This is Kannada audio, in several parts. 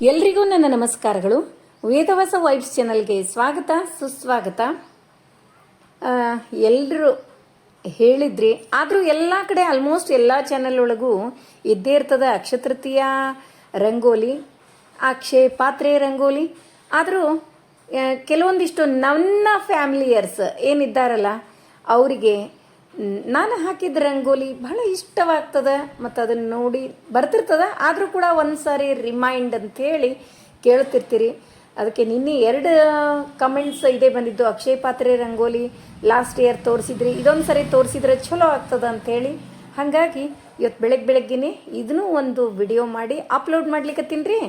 ಎಲ್ರಿಗೂ ನನ್ನ ನಮಸ್ಕಾರಗಳು. ವೇದವಾಸ ವೈಬ್ಸ್ ಚಾನಲ್ಗೆ ಸ್ವಾಗತ, ಸುಸ್ವಾಗತ. ಎಲ್ಲರೂ ಹೇಳಿದ್ರಿ, ಆದರೂ ಎಲ್ಲ ಕಡೆ ಆಲ್ಮೋಸ್ಟ್ ಎಲ್ಲ ಚಾನಲ್ ಒಳಗೂ ಇದ್ದೇ ಇರ್ತದೆ ಅಕ್ಷತೃತೀಯ ರಂಗೋಲಿ, ಅಕ್ಷಯ ಪಾತ್ರೆ ರಂಗೋಲಿ. ಆದರೂ ಕೆಲವೊಂದಿಷ್ಟು ನನ್ನ ಫ್ಯಾಮಿಲಿಯರ್ಸ್ ಏನಿದ್ದಾರಲ್ಲ, ಅವರಿಗೆ ನಾನು ಹಾಕಿದ ರಂಗೋಲಿ ಬಹಳ ಇಷ್ಟವಾಗ್ತದ ಮತ್ತು ಅದನ್ನು ನೋಡಿ ಬರ್ತಿರ್ತದ. ಆದರೂ ಕೂಡ ಒಂದು ಸಾರಿ ರಿಮೈಂಡ್ ಅಂತೇಳಿ ಕೇಳ್ತಿರ್ತೀರಿ. ಅದಕ್ಕೆ ನಿನ್ನೆ ಎರಡು ಕಮೆಂಟ್ಸ್ ಇದೇ ಬಂದಿದ್ದು. ಅಕ್ಷಯ ಪಾತ್ರೆ ರಂಗೋಲಿ ಲಾಸ್ಟ್ ಇಯರ್ ತೋರಿಸಿದ್ರಿ. ಇದೊಂದು ಸರಿ ತೋರಿಸಿದ್ರೆ ಚಲೋ ಆಗ್ತದ ಹೇಳಿ. ಹಾಗಾಗಿ ಇವತ್ತು ಬೆಳಗ್ಗೆ ಬೆಳಗ್ಗೆನೆ ಇದನ್ನೂ ಒಂದು ವಿಡಿಯೋ ಮಾಡಿ ಅಪ್ಲೋಡ್ ಮಾಡ್ಲಿಕ್ಕತ್ತೀನಿ ರೀ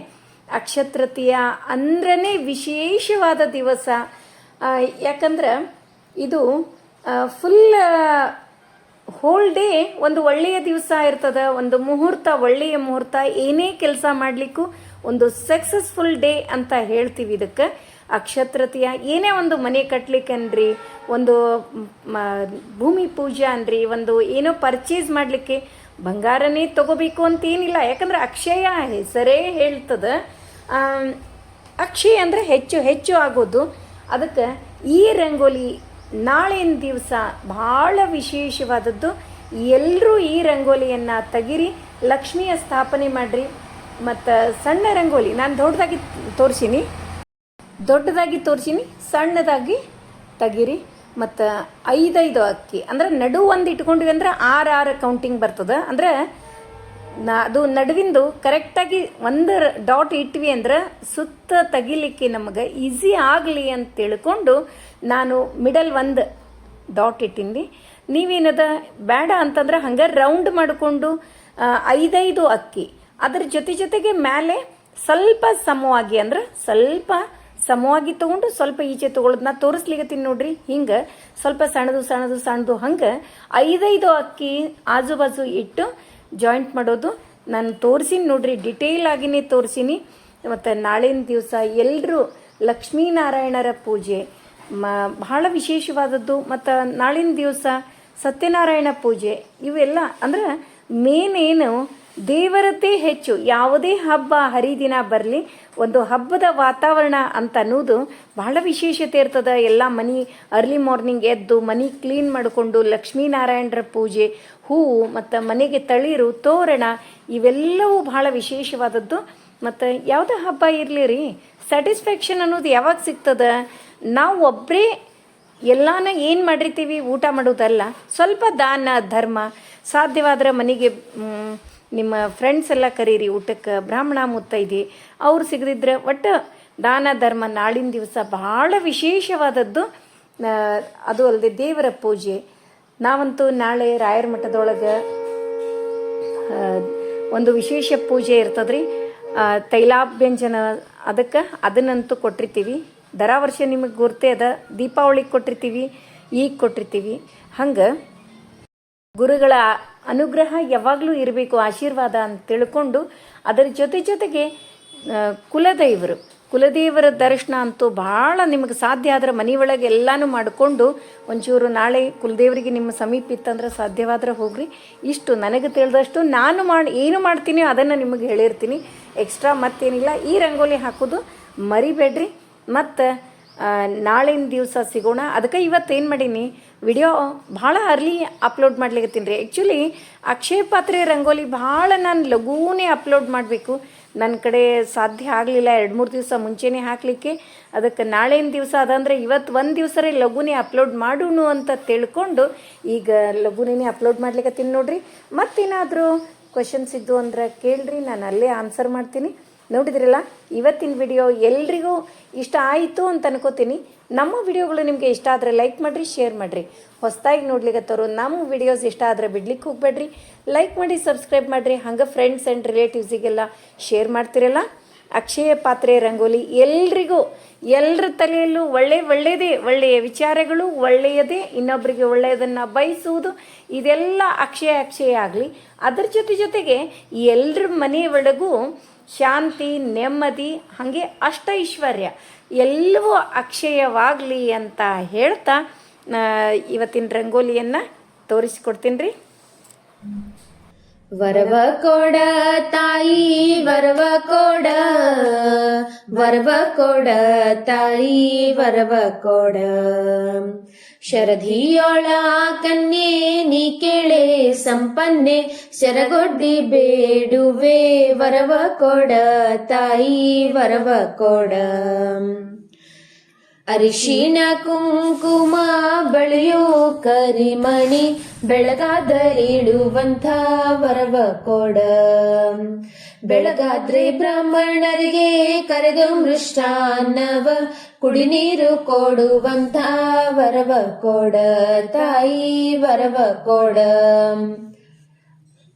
ಅಕ್ಷತೃತೀಯ ಅಂದ್ರೇ ವಿಶೇಷವಾದ ದಿವಸ. ಯಾಕಂದ್ರೆ ಇದು ಫುಲ್ ಹೋಲ್ ಡೇ ಒಂದು ಒಳ್ಳೆಯ ದಿವಸ ಇರ್ತದ, ಒಂದು ಮುಹೂರ್ತ, ಒಳ್ಳೆಯ ಮುಹೂರ್ತ, ಏನೇ ಕೆಲಸ ಮಾಡಲಿಕ್ಕೂ ಒಂದು ಸಕ್ಸಸ್ಫುಲ್ ಡೇ ಅಂತ ಹೇಳ್ತೀವಿ ಇದಕ್ಕೆ. ಅಕ್ಷತೃತೀಯ ಏನೇ ಒಂದು ಮನೆ ಕಟ್ಲಿಕ್ಕನ್ರಿ, ಒಂದು, ಮ- ಭೂಮಿ ಪೂಜೆ ಅನ್ರಿ, ಒಂದು ಏನೋ ಪರ್ಚೇಸ್ ಮಾಡಲಿಕ್ಕೆ ಬಂಗಾರನೇ ತಗೋಬೇಕು ಅಂತ ಏನಿಲ್ಲ ಯಾಕಂದ್ರೆ ಅಕ್ಷಯ ಹೆಸರೇ ಹೇಳ್ತದ. ಅಕ್ಷಯ ಅಂದರೆ ಹೆಚ್ಚು ಹೆಚ್ಚು ಆಗೋದು. ಅದಕ್ಕೆ ಈ ರಂಗೋಲಿ ನಾಳಿನ ದಿವಸ ಭಾಳ ವಿಶೇಷವಾದದ್ದು. ಎಲ್ಲರೂ ಈ ರಂಗೋಲಿಯನ್ನು ತೆಗಿರಿ, ಲಕ್ಷ್ಮಿಯ ಸ್ಥಾಪನೆ ಮಾಡಿರಿ. ಮತ್ತು ಸಣ್ಣ ರಂಗೋಲಿ, ನಾನು ದೊಡ್ಡದಾಗಿ ತೋರಿಸೀನಿ. ದೊಡ್ಡದಾಗಿ ತೋರಿಸೀನಿ, ಸಣ್ಣದಾಗಿ ತೆಗಿರಿ. ಮತ್ತು ಐದೈದು ಅಕ್ಕಿ, ಅಂದ್ರೆ ನಡು ಒಂದು ಇಟ್ಕೊಂಡಿವಿ ಅಂದ್ರೆ ಆರು ಆರು ಕೌಂಟಿಂಗ್ ಬರ್ತದೆ. ಅಂದ್ರೆ ನಾ ಅದು ನಡುವಿಂದು ಕರೆಕ್ಟಾಗಿ ಒಂದು ಡಾಟ್ ಇಟ್ವಿ ಅಂದ್ರೆ ಸುತ್ತ ತೆಗಿಲಿಕ್ಕೆ ನಮಗೆ ಈಸಿ ಆಗಲಿ ಅಂತ ತಿಳ್ಕೊಂಡು ನಾನು ಮಿಡಲ್ ಒಂದು ಡಾಟ್ ಇಟ್ಟಿನಿ ನೀವೇನದ ಬೇಡ ಅಂತಂದ್ರೆ ಹಂಗೆ ರೌಂಡ್ ಮಾಡಿಕೊಂಡು ಐದೈದು ಅಕ್ಕಿ. ಅದ್ರ ಜೊತೆ ಜೊತೆಗೆ ಮೇಲೆ ಸ್ವಲ್ಪ ಸಮವಾಗಿ ಅಂದ್ರೆ ಸ್ವಲ್ಪ ಸಮವಾಗಿ ತಗೊಂಡು ಸ್ವಲ್ಪ ಈಚೆ ತಗೊಳ್ಳೋದು ನಾ ತೋರಿಸ್ಲಿಕತ್ತೀನಿ ನೋಡ್ರಿ. ಹಿಂಗೆ ಸ್ವಲ್ಪ ಸಣ್ಣದು ಸಣ್ಣದು ಸಣ್ಣದು ಹಂಗೆ ಐದೈದು ಅಕ್ಕಿ ಆಜು ಬಾಜು ಇಟ್ಟು ಜಾಯಿಂಟ್ ಮಾಡೋದು. ನಾನು ತೋರಿಸಿನಿ ನೋಡ್ರಿ ಡಿಟೇಲ್ ಆಗಿನೇ ತೋರಿಸಿನಿ. ಮತ್ತು ನಾಳಿನ ದಿವಸ ಎಲ್ಲರೂ ಲಕ್ಷ್ಮೀನಾರಾಯಣರ ಪೂಜೆ. ಮ, ಬಹಳ ವಿಶೇಷವಾದದ್ದು. ಮತ್ತು ನಾಳಿನ ದಿವಸ ಸತ್ಯನಾರಾಯಣ ಪೂಜೆ. ಇವೆಲ್ಲ ಅಂದ್ರೆ ಮೇನ್ ಏನು ದೇವರತೆ ಹೆಚ್ಚು. ಯಾವುದೇ ಹಬ್ಬ, ಹರಿದಿನ ಬರಲಿ, ಒಂದು ಹಬ್ಬದ ವಾತಾವರಣ ಅಂತ ಅನ್ನೋದು ಬಹಳ ವಿಶೇಷತೆ ಇರ್ತದ. ಎಲ್ಲ ಮನಿ ಅರ್ಲಿ ಮಾರ್ನಿಂಗ್ ಎದ್ದು ಮನಿ ಕ್ಲೀನ್ ಮಾಡಿಕೊಂಡು ಲಕ್ಷ್ಮೀನಾರಾಯಣರ ಪೂಜೆ ಹೂವು ಮತ್ತು ಮನೆಗೆ ತಳಿರು, ತೋರಣ, ಇವೆಲ್ಲವೂ ಬಹಳ ವಿಶೇಷವಾದದ್ದು. ಮತ್ತು ಯಾವುದೇ ಹಬ್ಬ ಇರಲಿ ರೀ ಸ್ಯಾಟಿಸ್ಫ್ಯಾಕ್ಷನ್ ಅನ್ನೋದು ಯಾವಾಗ ಸಿಗ್ತದೆ? ನಾವು ಒಬ್ಬರೇ ಎಲ್ಲಾನ ಏನು ಮಾಡಿರ್ತೀವಿ ಊಟ ಮಾಡೋದಲ್ಲ, ಸ್ವಲ್ಪ ದಾನ, ಧರ್ಮ. ಸಾಧ್ಯವಾದ್ರೆ ಮನೆಗೆ ನಿಮ್ಮ ಫ್ರೆಂಡ್ಸ್ ಎಲ್ಲ ಕರೀರಿ ಊಟಕ್ಕೆ. ಬ್ರಾಹ್ಮಣ ಮುತ್ತೈದಿ, ಅವ್ರು ಸಿಗದಿದ್ರೆ ಒಟ್ಟು ದಾನ, ಧರ್ಮ, ನಾಳಿನ ದಿವಸ ಬಹಳ ವಿಶೇಷವಾದದ್ದು. ಅದು ಅಲ್ಲದೆ ದೇವರ ಪೂಜೆ. ನಾವಂತೂ ನಾಳೆ ರಾಯರ ಮಠದೊಳಗೆ ಒಂದು ವಿಶೇಷ ಪೂಜೆ ಇರ್ತದ್ರಿ. ತೈಲಾಭ್ಯಂಜನ ಅದಕ್ಕೆ ಅದನ್ನಂತೂ ಕೊಟ್ಟಿರ್ತೀವಿ. ದರ ವರ್ಷ ನಿಮಗೆ ಗುರ್ತೆ ಅದ, ದೀಪಾವಳಿಗೆ ಕೊಟ್ಟಿರ್ತೀವಿ, ಈಗ ಕೊಟ್ಟಿರ್ತೀವಿ. ಹಂಗೆ ಗುರುಗಳ ಅನುಗ್ರಹ ಯಾವಾಗಲೂ ಇರಬೇಕು, ಆಶೀರ್ವಾದ ಅಂತ ತಿಳ್ಕೊಂಡು ಅದರ ಜೊತೆ ಜೊತೆಗೆ ಕುಲದೈವರು. ಕುಲದೇವರ ದರ್ಶನ ಅಂತೂ ಭಾಳ ನಿಮಗೆ ಸಾಧ್ಯ ಆದ್ರೆ ಒಳಗೆ ಎಲ್ಲನೂ ಮಾಡಿಕೊಂಡು ಒಂಚೂರು ನಾಳೆ ಕುಲದೇವರಿಗೆ ನಿಮ್ಮ ಸಮೀಪ ಇತ್ತಂದ್ರೆ ಸಾಧ್ಯವಾದ್ರೆ ಹೋಗ್ರಿ. ಇಷ್ಟು ನನಗೆ ತಿಳಿದಷ್ಟು ನಾನು ಮಾಡಿ, ಏನು ಮಾಡ್ತೀನಿ ಅದನ್ನು ನಿಮಗೆ ಹೇಳಿರ್ತೀನಿ. ಎಕ್ಸ್ಟ್ರಾ ಮತ್ತೇನಿಲ್ಲ. ಈ ರಂಗೋಲಿ ಹಾಕೋದು ಮರಿಬೇಡ್ರಿ. ಮತ್ತು ನಾಳಿನ ದಿವಸ ಸಿಗೋಣ. ಅದಕ್ಕೆ ಇವತ್ತು ಏನು ಮಾಡೀನಿ? ವಿಡಿಯೋ ಭಾಳ ಅರ್ಲಿ ಅಪ್ಲೋಡ್ ಮಾಡ್ಲಿಕ್ಕೆ ರೀ. ಆ್ಯಕ್ಚುಲಿ ಅಕ್ಷಯ ಪಾತ್ರೆ ರಂಗೋಲಿ ಭಾಳ ನಾನು ಲಘೂನೇ ಅಪ್ಲೋಡ್ ಮಾಡಬೇಕು. ನನ್ನ ಕಡೆ ಸಾಧ್ಯ ಆಗಲಿಲ್ಲ, ಎರಡು ಮೂರು ದಿವಸ ಮುಂಚೆನೇ ಹಾಕಲಿಕ್ಕೆ. ಅದಕ್ಕೆ ನಾಳೆನ ದಿವಸ ಅದಂದರೆ ಇವತ್ತು ಒಂದು ದಿವಸರೇ ಲಘುನೇ ಅಪ್ಲೋಡ್ ಮಾಡೋಣ ಅಂತ ತಿಳ್ಕೊಂಡು ಈಗ ಲಘುನೇ ಅಪ್ಲೋಡ್ ಮಾಡ್ಲಿಕ್ಕೆ ನೋಡ್ರಿ. ಮತ್ತೇನಾದರೂ ಕ್ವಶನ್ಸ್ ಇದ್ದು ಅಂದ್ರೆ ಕೇಳ್ರಿ, ನಾನು ಅಲ್ಲೇ ಆನ್ಸರ್ ಮಾಡ್ತೀನಿ. ನೋಡಿದ್ರಲ್ಲ? ಇವತ್ತಿನ ವಿಡಿಯೋ ಎಲ್ರಿಗೂ ಇಷ್ಟ ಆಯಿತು ಅಂತ ಅನ್ಕೋತೀನಿ. ನಮ್ಮ ವಿಡಿಯೋಗಳು ನಿಮಗೆ ಇಷ್ಟ ಆದರೆ ಲೈಕ್ ಮಾಡಿರಿ ಶೇರ್ ಮಾಡಿರಿ. ಹೊಸದಾಗಿ ನೋಡ್ಲಿಕ್ಕತ್ತವರು ನಮ್ಮ ವಿಡಿಯೋಸ್ ಇಷ್ಟ ಆದರೆ ಬಿಡ್ಲಿಕ್ಕೆ ಹೋಗ್ಬೇಡ್ರಿ. ಲೈಕ್ ಮಾಡಿ ಸಬ್ಸ್ಕ್ರೈಬ್ ಮಾಡಿರಿ. ಹಂಗೆ ಫ್ರೆಂಡ್ಸ್ ಆ್ಯಂಡ್ ರಿಲೇಟಿವ್ಸಿಗೆಲ್ಲ ಶೇರ್ ಮಾಡ್ತಿರಲ್ಲ. ಅಕ್ಷಯ ಪಾತ್ರೆ, ರಂಗೋಲಿ, ಎಲ್ರಿಗೂ ಎಲ್ಲರ ತಲೆಯಲ್ಲೂ ಒಳ್ಳೆ ಒಳ್ಳೆಯದೇ ಒಳ್ಳೆಯ ವಿಚಾರಗಳು, ಒಳ್ಳೆಯದೇ ಇನ್ನೊಬ್ಬರಿಗೆ ಒಳ್ಳೆಯದನ್ನು ಬಯಸುವುದು, ಇದೆಲ್ಲ ಅಕ್ಷಯ ಅಕ್ಷಯ ಆಗಲಿ. ಅದರ ಜೊತೆ ಜೊತೆಗೆ ಎಲ್ಲರ ಮನೆಯೊಳಗೂ ಶಾಂತಿ ನೆಮ್ಮದಿ ಹಾಗೆ ಅಷ್ಟೈಶ್ವರ್ಯ. ಎಲ್ಲವೂ ಅಕ್ಷಯವಾಗಲಿ ಅಂತ ಹೇಳ್ತಾ ಇವತ್ತಿನ ರಂಗೋಲಿಯನ್ನು ತೋರಿಸಿಕೊಡ್ತೀನಿ ರೀ. ವರವ ಕೊಡ ತಾಯಿ, ವರವ ಕೊಡ ವರವ ಕೊಡ ತಾಯಿ, ವರವ ಕೊಡ. ಶರಧಿಯೋಳ ಕನ್ಯೆ, ನೀ ಕೇಳೆ ಸಂಪನ್ನೆ ಶರಗೊಡ್ಡಿ ಬೇಡುವೆ, ವರವ ಕೊಡ ತಾಯಿ, ವರವ ಕೊಡ. ಅರಿಶಿಣ ಕುಂಕುಮ ಬಳಿಯೋ ಕರಿಮಣಿ ಬೆಳಗಾದರಿಡುವಂಥ ವರವ ಕೊಡ. ಬೆಳಗಾದ್ರೆ ಬ್ರಾಹ್ಮಣರಿಗೆ ಕರೆದು ಮೃಷ್ಟಾನ್ನವ ಕುಡಿ ನೀರು ಕೊಡುವಂಥ ವರವ ಕೊಡ. ತಾಯಿ ವರವ ಕೊಡ.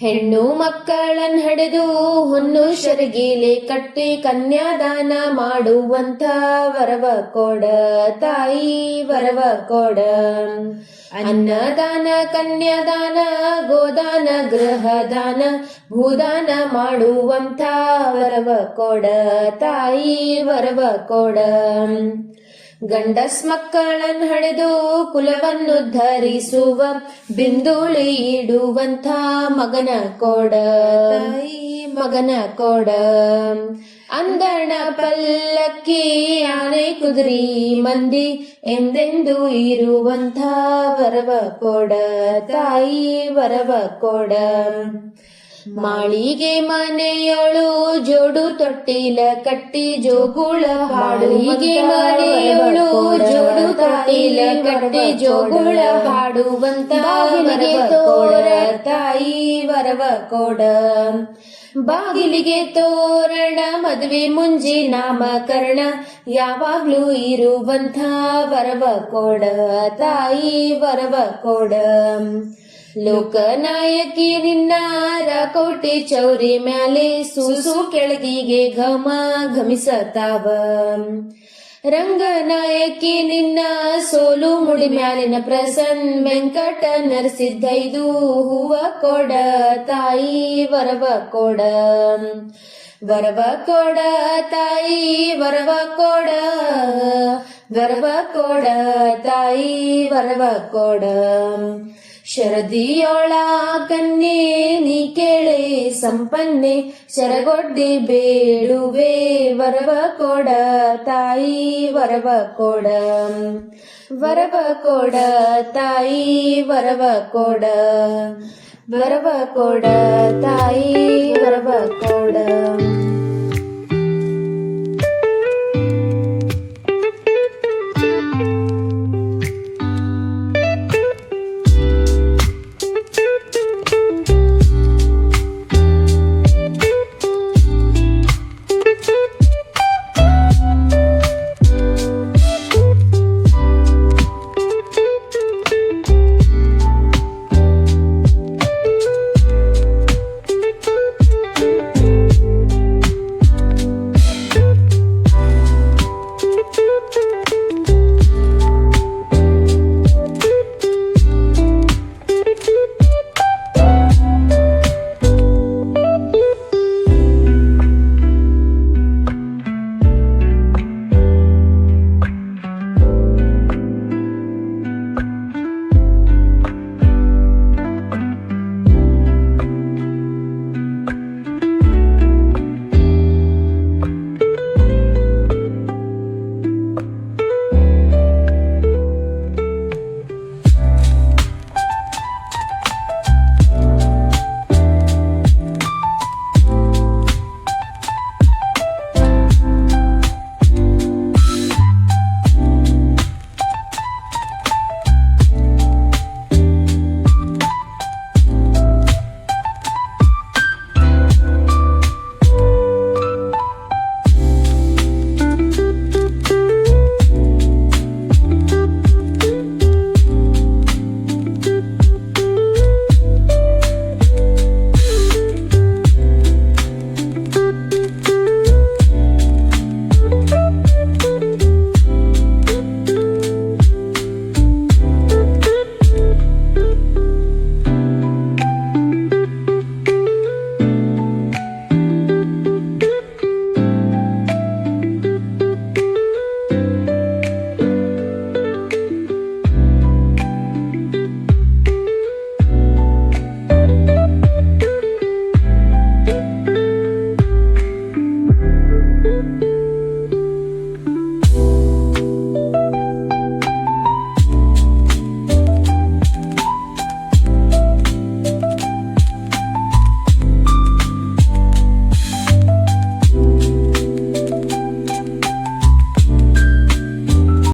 ಹೆಣ್ಣು ಮಕ್ಕಳನ್ ಹಡೆದು ಹೊನ್ನು ಶರಗಿಲೆ ಕಟ್ಟಿ ಕನ್ಯಾದಾನ ಮಾಡುವಂತ ವರವ ಕೊಡ ತಾಯಿ ವರವ ಕೊಡ. ಅನ್ನದಾನ, ಕನ್ಯಾದಾನ, ಗೋದಾನ, ಗೃಹದಾನ, ಭೂದಾನ ಮಾಡುವಂತ ವರವ ಕೊಡ ತಾಯಿ ವರವ ಕೊಡ. ಗಂಡಸ್ ಮಕ್ಕಳನ್ ಹಡೆದು ಕುಲವನ್ನು ಧರಿಸುವ, ಬಿಂದುಳಿ ಇಡುವಂಥ ಮಗನ ಕೊಡ ಮಗನ ಕೊಡ. ಅಂದಣ ಪಲ್ಲಕ್ಕಿ ಆನೆ ಕುದುರಿ ಮಂದಿ ಎಂದೆಂದು ಇರುವಂಥ ವರವ ಕೊಡ, ತಾಯಿ ವರವ ಕೊಡ. ಮಾಳಿಗೆ ಮನೆಯೊಳು ಜೋಡು ತೊಟ್ಟಿಲ ಕಟ್ಟಿ ಜೋಗುಳ ಹಾಡಿಗೆ ಜೋಡು ತೊಟ್ಟಿಲ ಕಟ್ಟೆ ಜೋಗುಳ ಹಾಡುವಂತ ಬಾಗಿಲಿಗೆ ತೋರ ತಾಯಿ ವರವ ಕೊಡ. ಬಾಗಿಲಿಗೆ ತೋರಣ, ಮದುವೆ ಮುಂಜಿ ನಾಮಕರಣ, ಯಾವಾಗ್ಲೂ ಇರುವಂತ ವರವ ಕೊಡ, ತಾಯಿ ವರವ ಕೊಡ. ಲೋಕನಾಯಕಿ ನಿನ್ನ ರಾಕೋಟಿ ಚೌರಿ ಮ್ಯಾಲೆ ಸೂಸು ಕೆಳಗಿಗೆ ಘಮ ಘಮಿಸತಾವ. ರಂಗನಾಯಕಿ ನಿನ್ನ ಸೋಲು ಮುಡಿ ಮ್ಯಾಲಿನ ಪ್ರಸನ್ ವೆಂಕಟ ನರಸಿದ್ದೈದು ಹೂವ ಕೊಡ ತಾಯಿ ವರವ ಕೊಡ. ವರವ ಕೊಡ ತಾಯಿ ವರವ ಕೊಡ. ವರವ ಕೊಡ ತಾಯಿ ವರವ ಕೊಡ. ಶರದಿಯೊಳ ಕನ್ಯೆ ನೀ ಕೇಳೆ ಸಂಪನ್ನೆ ಶರಗೊಡ್ಡಿ ಬೇಡುವೆ ವರವ ಕೊಡ ತಾಯಿ ವರವ ಕೊಡ. ವರವ ಕೊಡ ತಾಯಿ ವರವ ಕೊಡ. ವರವ ಕೊಡ ತಾಯಿ ವರವ ಕೊಡ.